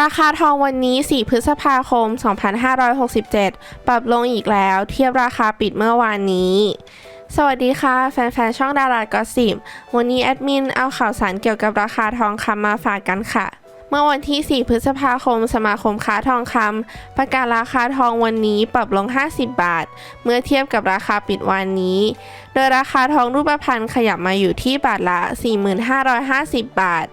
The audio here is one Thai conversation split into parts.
ราคาทองวันนี้ 4 พฤษภาคม 2567 ปรับลงอีกแล้วเทียบราคาปิดเมื่อวานนี้ สวัสดีค่ะ แฟนๆ ช่องดารากสิบวันนี้แอดมินเอาข่าวสารเกี่ยวกับราคาทองคำมาฝากกันค่ะ เมื่อวันที่ 4 พฤษภาคม สมาคมค้าทองคำประกาศราคาทองวันนี้ปรับลง 50 บาท เมื่อเทียบกับราคาปิดวันนี้ โดยราคาทองรูปพรรณขยับมาอยู่ที่บาทละ 4,550 บาท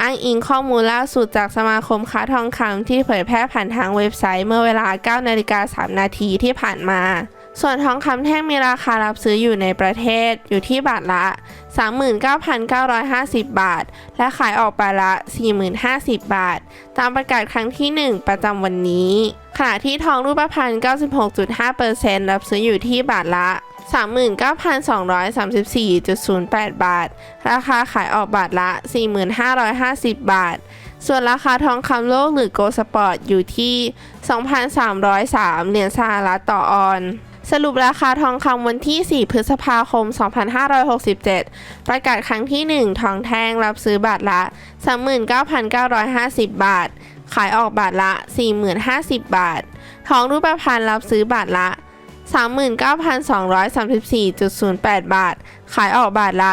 อ้างอิงข้อมูลล่าสุดจากสมาคมค้าทองคำที่เผยแพร่ผ่านทางเว็บไซต์เมื่อเวลา 9 นาฬิกา 3 นาทีที่ผ่านมา ส่วนทองคำแท่งมีราคารับซื้ออยู่ในประเทศอยู่ที่บาทละ 39,950 บาท และขายออกไปละ 40,050 บาท ตามประกาศครั้งที่ 1 ประจำวันนี้ ขณะที่ทองรูปพรรณ 96.5%รับซื้ออยู่ที่บาทละ 39,234.08 บาท ราคาขายออกบาทละ 4,550 บาท ส่วนราคาทองคำโลกหรือโกลสปอร์ตอยู่ที่ 2,303 เหรียญสหรัฐต่อออนสรุปราคาทองคำวันที่ 4 พฤษภาคม 2567 ประกาศครั้งที่ 1 ทองแท่งรับซื้อบาทละ 39,950 บาท ขายออกบาทละ 40,050 บาท ทองรูปพรรณรับซื้อบาทละ 39,234.08 บาท ขายออกบาทละ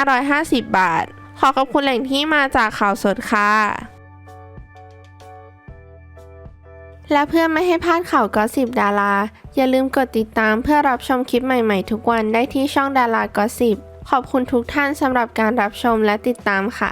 4,550 บาท ขอขอบคุณแหล่งที่มาจากข่าวสดค่ะ และเพื่อไม่ให้พลาดข่าวก็สิบดารา อย่าลืมกดติดตามเพื่อรับชมคลิปใหม่ๆ ทุกวันได้ที่ช่องดาราก็สิบขอบคุณทุกท่านสำหรับการรับชมและติดตามค่ะ